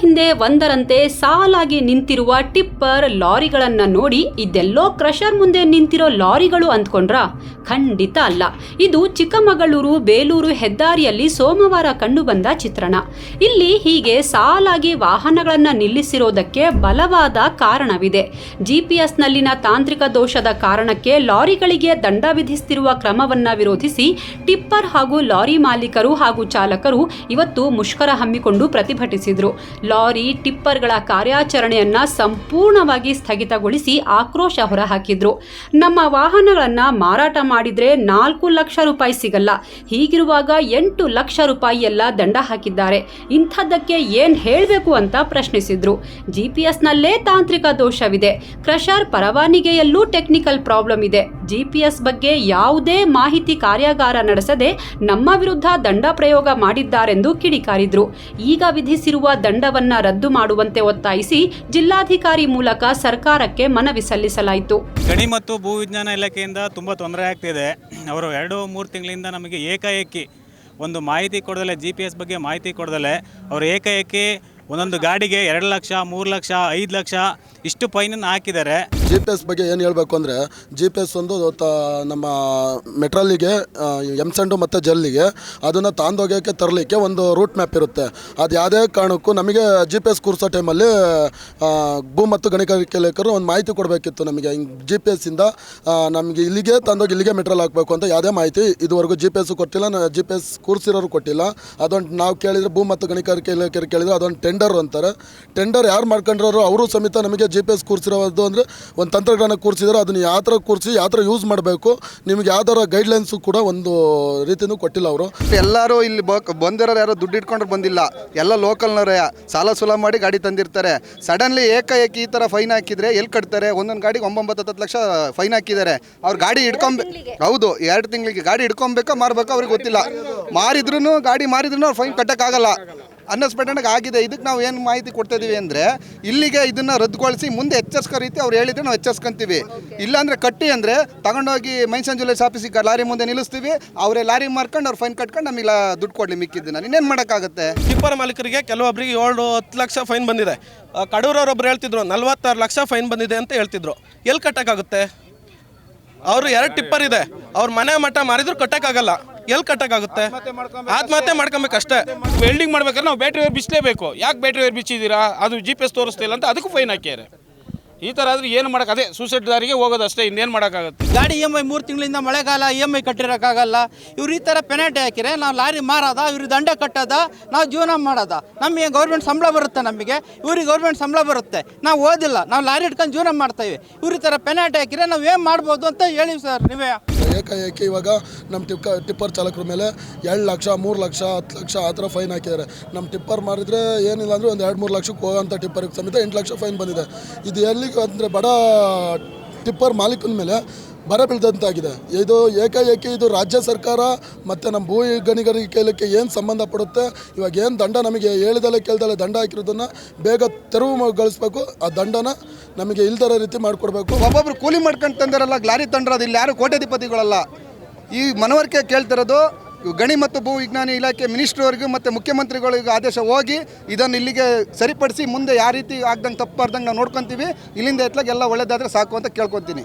ಹಿಂದೆ ಒಂದರಂತೆ ಸಾಲಾಗಿ ನಿಂತಿರುವ ಟಿಪ್ಪರ್ ಲಾರಿಗಳನ್ನು ನೋಡಿ ಇದೆಲ್ಲೋ ಕ್ರಷರ್ ಮುಂದೆ ನಿಂತಿರೋ ಲಾರಿಗಳು ಅಂದ್ಕೊಂಡ್ರ ಖಂಡಿತ ಅಲ್ಲ. ಇದು ಚಿಕ್ಕಮಗಳೂರು, ಬೇಲೂರು ಹೆದ್ದಾರಿಯಲ್ಲಿ ಸೋಮವಾರ ಕಂಡುಬಂದ ಚಿತ್ರಣ. ಇಲ್ಲಿ ಹೀಗೆ ಸಾಲಾಗಿ ವಾಹನಗಳನ್ನು ನಿಲ್ಲಿಸಿರೋದಕ್ಕೆ ಬಲವಾದ ಕಾರಣವಿದೆ. ಜಿಪಿಎಸ್ನಲ್ಲಿನ ತಾಂತ್ರಿಕ ದೋಷದ ಕಾರಣಕ್ಕೆ ಲಾರಿಗಳಿಗೆ ದಂಡ ವಿಧಿಸುತ್ತಿರುವ ಕ್ರಮವನ್ನು ವಿರೋಧಿಸಿ ಟಿಪ್ಪರ್ ಹಾಗೂ ಲಾರಿ ಮಾಲೀಕರು ಹಾಗೂ ಚಾಲಕರು ಇವತ್ತು ಮುಷ್ಕರ ಹಮ್ಮಿಕೊಂಡು ಪ್ರತಿಭಟಿಸಿದರು. ಲಾರಿ ಟಿಪ್ಪರ್ಗಳ ಕಾರ್ಯಾಚರಣೆಯನ್ನ ಸಂಪೂರ್ಣವಾಗಿ ಸ್ಥಗಿತಗೊಳಿಸಿ ಆಕ್ರೋಶ ಹೊರಹಾಕಿದ್ರು. ನಮ್ಮ ವಾಹನಗಳನ್ನ ಮಾರಾಟ ಮಾಡಿದ್ರೆ ನಾಲ್ಕು ಲಕ್ಷ ರೂಪಾಯಿ ಸಿಗಲ್ಲ. ಹೀಗಿರುವಾಗ ಎಂಟು ಲಕ್ಷ ರೂಪಾಯಿ ಎಲ್ಲ ದಂಡ ಹಾಕಿದ್ದಾರೆ. ಇಂಥದ್ದಕ್ಕೆ ಏನ್ ಹೇಳಬೇಕು ಅಂತ ಪ್ರಶ್ನಿಸಿದ್ರು. ಜಿಪಿಎಸ್ನಲ್ಲೇ ತಾಂತ್ರಿಕ ದೋಷವಿದೆ. ಕ್ರಷರ್ ಪರವಾನಿಗೆಯಲ್ಲೂ ಟೆಕ್ನಿಕಲ್ ಪ್ರಾಬ್ಲಮ್ ಇದೆ. ಜಿಪಿಎಸ್ ಬಗ್ಗೆ ಯಾವುದೇ ಮಾಹಿತಿ ಕಾರ್ಯಾಗಾರ ನಡೆಸದೆ ನಮ್ಮ ವಿರುದ್ಧ ದಂಡ ಪ್ರಯೋಗ ಮಾಡಿದ್ದಾರೆಂದು ಕಿಡಿಕಾರಿದ್ರು. ಈಗ ವಿಧಿಸಿರುವ ದಂಡವನ್ನ ರದ್ದು ಮಾಡುವಂತೆ ಒತ್ತಾಯಿಸಿ ಜಿಲ್ಲಾಧಿಕಾರಿ ಮೂಲಕ ಸರ್ಕಾರಕ್ಕೆ ಮನವಿ ಸಲ್ಲಿಸಲಾಯಿತು. ಗಣಿ ಮತ್ತು ಭೂವಿಜ್ಞಾನ ಇಲಾಖೆಯಿಂದ ತುಂಬ ತೊಂದರೆ ಆಗ್ತಿದೆ. ಅವರು ಎರಡು, ಮೂರು ತಿಂಗಳಿಂದ ನಮಗೆ ಏಕಾಏಕಿ ಒಂದು ಮಾಹಿತಿ ಕೊಡದಲೆ ಜಿ ಪಿ ಎಸ್ ಬಗ್ಗೆ ಮಾಹಿತಿ ಕೊಡದಲೆ ಅವರು ಏಕಾಏಕಿ ಒಂದೊಂದು ಗಾಡಿಗೆ ಎರಡು ಲಕ್ಷ, ಮೂರು ಲಕ್ಷ, ಐದು ಲಕ್ಷ ಇಷ್ಟು ಫೈನನ್ನು ಹಾಕಿದ್ದಾರೆ. ಜಿ ಪಿ ಎಸ್ ಬಗ್ಗೆ ಏನು ಹೇಳಬೇಕು ಅಂದರೆ ಜಿ ಪಿ ಎಸ್ ಒಂದು ತ, ನಮ್ಮ ಮೆಟ್ರಲ್ಲಿಗೆ ಸಂಡು ಮತ್ತು ಜಲ್ಲಿಗೆ ಅದನ್ನು ತಾಂದೋಗ್ಯಕ್ಕೆ ತರಲಿಕ್ಕೆ ಒಂದು ರೂಟ್ ಮ್ಯಾಪ್ ಇರುತ್ತೆ. ಅದು ಯಾವುದೇ ಕಾರಣಕ್ಕೂ ನಮಗೆ ಜಿ ಪಿ ಎಸ್ ಕೂರಿಸೋ ಟೈಮಲ್ಲಿ ಭೂ ಮತ್ತು ಗಣಿಗಾರಿಕೆ ಲೇಖರು ಒಂದು ಮಾಹಿತಿ ಕೊಡಬೇಕಿತ್ತು ನಮಗೆ. ಜಿ ಪಿ ಎಸ್ಸಿಂದ ನಮಗೆ ಇಲ್ಲಿಗೆ ತಂದೋಗಿ ಇಲ್ಲಿಗೆ ಮೆಟ್ರಲ್ ಹಾಕಬೇಕು ಅಂತ ಯಾವುದೇ ಮಾಹಿತಿ ಇದುವರೆಗೂ ಜಿ ಪಿ ಎಸ್ ಕೊಟ್ಟಿಲ್ಲ. ಜಿ ಪಿ ಎಸ್ ಕೂರಿಸಿರೋರು ಕೊಟ್ಟಿಲ್ಲ. ಅದೊಂದು ನಾವು ಕೇಳಿದರೆ ಭೂ ಮತ್ತು ಗಣಿಗಾರಿಕೆ ಇಲಾಖೆ ಕೇಳಿದರೆ ಅದೊಂದು ಟೆಂಡರ್ ಅಂತಾರೆ. ಟೆಂಡರ್ ಯಾರು ಮಾಡ್ಕೊಂಡ್ರೋ ಅವರು ಸಮೇತ ನಮಗೆ ಜಿ ಪಿ ಎಸ್ ಕೂರಿಸಿರೋದು ಅಂದರೆ ಒಂದು ತಂತ್ರಜ್ಞಾನ ಕೂರಿಸಿದ್ರೆ ಅದನ್ನು ಯಾವ ಥರ ಕೂರಿಸಿ ಯಾವ ಥರ ಯೂಸ್ ಮಾಡಬೇಕು ನಿಮಗೆ ಯಾವ ಥರ ಗೈಡ್ಲೈನ್ಸು ಕೂಡ ಒಂದು ರೀತಿಯೂ ಕೊಟ್ಟಿಲ್ಲ ಅವರು. ಎಲ್ಲರೂ ಇಲ್ಲಿ ಬ- ಬಂದಿರೋರು ಯಾರೋ ದುಡ್ಡು ಇಟ್ಕೊಂಡ್ರೆ ಬಂದಿಲ್ಲ. ಎಲ್ಲ ಲೋಕಲ್ನವರೇ ಸಾಲ ಸುಲ ಮಾಡಿ ಗಾಡಿ ತಂದಿರ್ತಾರೆ. ಸಡನ್ಲಿ ಏಕಾಏಕಿ ಈ ಥರ ಫೈನ್ ಹಾಕಿದರೆ ಎಲ್ಲಿ ಕಟ್ತಾರೆ? ಒಂದೊಂದು ಗಾಡಿಗೆ ಒಂಬತ್ತು ಹತ್ತು ಲಕ್ಷ ಫೈನ್ ಹಾಕಿದ್ದಾರೆ. ಅವ್ರು ಗಾಡಿ ಹಿಡ್ಕೊಂಬ ಹೌದು ಎರಡು ತಿಂಗಳಿಗೆ. ಗಾಡಿ ಇಟ್ಕೊಬೇಕಾ ಮಾರ್ಬೇಕಾ ಅವ್ರಿಗೆ ಗೊತ್ತಿಲ್ಲ. ಮಾರಿದ್ರು ಗಾಡಿ ಮಾರಿದ್ರು ಅವ್ರು ಫೈನ್ ಕಟ್ಟೋಕ್ಕಾಗಲ್ಲ. ಅನ್ನಸ್ಪೆಕ್ಟೆಂಟ್ಗೆ ಆಗಿದೆ. ಇದಕ್ಕೆ ನಾವು ಏನು ಮಾಹಿತಿ ಕೊಡ್ತಾ ಇದೀವಿ ಅಂದರೆ ಇಲ್ಲಿಗೆ ಇದನ್ನು ರದ್ದುಗೊಳಿಸಿ ಮುಂದೆ ಎಚ್ಚರಿಸ್ಕೋ ರೀತಿ ಅವ್ರು ಹೇಳಿದ್ರೆ ನಾವು ಎಚ್ಚರಿಸ್ಕೊಂತೀವಿ ಇಲ್ಲಾಂದರೆ ಕಟ್ಟಿ ಅಂದರೆ ತಗೊಂಡೋಗಿ ಮೈನ್ಸನ್ ಜ್ಯುವೆಲ್ಲರ್ಸ್ ಆಫೀಸಿಗೆ ಲಾರಿ ಮುಂದೆ ನಿಲ್ಲಿಸ್ತೀವಿ. ಅವರೇ ಲಾರಿ ಮಾರ್ಕೊಂಡು ಅವ್ರು ಫೈನ್ ಕಟ್ಕೊಂಡು ನಮಗೆ ದುಡ್ಡು ಕೊಡಲಿ ಮಿಕ್ಕಿದ್ದನ್ನ. ಇನ್ನೇನು ಮಾಡೋಕ್ಕಾಗುತ್ತೆ? ಟಿಪ್ಪರ್ ಮಾಲೀಕರಿಗೆ ಕೆಲವೊಬ್ಬರಿಗೆ ಏಳು ಹತ್ತು ಲಕ್ಷ ಫೈನ್ ಬಂದಿದೆ. ಕಡೂರವ್ರೊಬ್ರು ಹೇಳ್ತಿದ್ರು ನಲ್ವತ್ತಾರು ಲಕ್ಷ ಫೈನ್ ಬಂದಿದೆ ಅಂತ ಹೇಳ್ತಿದ್ರು. ಎಲ್ಲಿ ಕಟ್ಟೋಕ್ಕಾಗುತ್ತೆ? ಅವರು ಎರಡು ಟಿಪ್ಪರ್ ಇದೆ. ಅವ್ರ ಮನೆ ಮಠ ಮಾರಿದ್ರು ಕಟ್ಟಕ್ಕಾಗಲ್ಲ. ಎಲ್ಲಿ ಕಟ್ಟಕ್ಕಾಗುತ್ತೆ ಆತ್ಮಹತ್ಯೆ ಮಾಡ್ಕೊಬೇಕಷ್ಟೇ ವೆಲ್ಡಿಂಗ್ ಮಾಡ್ಬೇಕಾದ್ರೆ ನಾವು ಬ್ಯಾಟ್ರಿ ವೇರ್ ಬಿಚ್ಚಲೇಬೇಕು ಯಾಕೆ ಬ್ಯಾಟ್ರಿ ವೇರ್ ಬಿಚ್ಚಿದ್ದೀರಾ? ಅದು ಜಿ ಪಿ ಎಸ್ ತೋರಿಸ್ತಿಲ್ಲ ಅಂತ ಅದಕ್ಕೂ ಫೈನ್ ಹಾಕ್ಯಾರೆ. ಈ ಥರ ಆದ್ರೆ ಏನು ಮಾಡೋಕೆ ಅದೇ ಸೂಸೈಡ್ ದಾರಿಗೆ ಹೋಗೋದು ಅಷ್ಟೇ ಇನ್ನೇನು ಮಾಡೋಕ್ಕಾಗುತ್ತೆ? ಗಾಡಿ ಇ ಎಂ ಐ ಮೂರು ತಿಂಗಳಿಂದ ಮಳೆಗಾಲ ಇ ಎಂ ಐ ಕಟ್ಟಿರೋಕ್ಕಾಗಲ್ಲ. ಇವ್ರು ಈ ಥರ ಪೆನಾಲ್ಟಿ ಹಾಕಿರೆ ನಾವು ಲಾರಿ ಮಾರದ ಇವ್ರಿಗೆ ದಂಡ ಕಟ್ಟೋದ ನಾವು ಜೀವನ ಮಾಡೋದ. ನಮಗೆ ಗೌರ್ಮೆಂಟ್ ಸಂಬಳ ಬರುತ್ತೆ ನಮಗೆ? ಇವ್ರಿಗೆ ಗೌರ್ಮೆಂಟ್ ಸಂಬಳ ಬರುತ್ತೆ. ನಾವು ಓದಿಲ್ಲ ನಾವು ಲಾರಿ ಇಟ್ಕೊಂಡು ಜೀವನ ಮಾಡ್ತೇವೆ ಇವ್ರ ಈ ಥರ ಪೆನಾಲ್ಟಿ ಹಾಕಿದ್ರೆ ನಾವು ಏನು ಮಾಡ್ಬೋದು ಅಂತ ಹೇಳಿ ಸರ್ ನೀವೇ. ಏಕಾಏಕಿ ಇವಾಗ ನಮ್ಮ ಟಿಪ್ಕ ಟಿಪ್ಪರ್ ಚಾಲಕರ ಮೇಲೆ ಎರಡು ಲಕ್ಷ, ಮೂರು ಲಕ್ಷ, ಹತ್ತು ಲಕ್ಷ ಆ ಥರ ಫೈನ್ ಹಾಕಿದ್ದಾರೆ. ನಮ್ಮ ಟಿಪ್ಪರ್ ಮಾಡಿದರೆ ಏನಿಲ್ಲ ಅಂದರೆ ಒಂದು ಎರಡು, ಮೂರು ಲಕ್ಷಕ್ಕೆ ಹೋಗೋಂಥ ಟಿಪ್ಪರ್ಗೆ ಸಮೇತ ಎಂಟು ಲಕ್ಷ ಫೈನ್ ಬಂದಿದೆ. ಇದು ಎಲ್ಲಿಗೆ ಅಂದರೆ ಬಡ ಟಿಪ್ಪರ್ ಮಾಲೀಕನ ಮೇಲೆ ಬರ ಬೀಳ್ದಂತಾಗಿದೆ. ಇದು ಏಕಾಏಕಿ ಇದು ರಾಜ್ಯ ಸರ್ಕಾರ ಮತ್ತು ನಮ್ಮ ಭೂ ಗಣಿಗಾರಿಕೆ ಏನು ಸಂಬಂಧಪಡುತ್ತೆ ಇವಾಗ ಏನು ದಂಡ ನಮಗೆ ಹೇಳ್ದಲೆ ಕೇಳ್ದಲೆ ದಂಡ ಹಾಕಿರೋದನ್ನು ಬೇಗ ತೆರವುಗೊಳಿಸ್ಬೇಕು ಆ ದಂಡನ ನಮಗೆ ಇಲ್ದರ ರೀತಿ ಮಾಡಿಕೊಡ್ಬೇಕು. ಒಬ್ಬೊಬ್ರು ಕೂಲಿ ಮಾಡ್ಕೊಂಡು ತಂದಿರಲ್ಲ ಲಾರಿ ತಂದಿರೋದು ಇಲ್ಲಿ ಯಾರು ಕೋಟ್ಯಾಧಿಪತಿಗಳಲ್ಲ. ಈ ಮನವರಿಕೆ ಕೇಳ್ತಿರೋದು ಗಣಿ ಮತ್ತು ಭೂ ವಿಜ್ಞಾನ ಇಲಾಖೆ ಮಿನಿಸ್ಟ್ರವರೆಗೂ ಮತ್ತು ಮುಖ್ಯಮಂತ್ರಿಗಳಿಗೂ ಆದೇಶ ಹೋಗಿ ಇದನ್ನು ಇಲ್ಲಿಗೆ ಸರಿಪಡಿಸಿ ಮುಂದೆ ಯಾವ ರೀತಿ ಆಗ್ದಂಗೆ ತಪ್ಪಾರ್ದಂಗೆ ನಾವು ನೋಡ್ಕೊತೀವಿ. ಇಲ್ಲಿಂದ ಎತ್ತಲಾಗ ಎಲ್ಲ ಸಾಕು ಅಂತ ಕೇಳ್ಕೊತೀನಿ.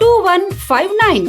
two one five nine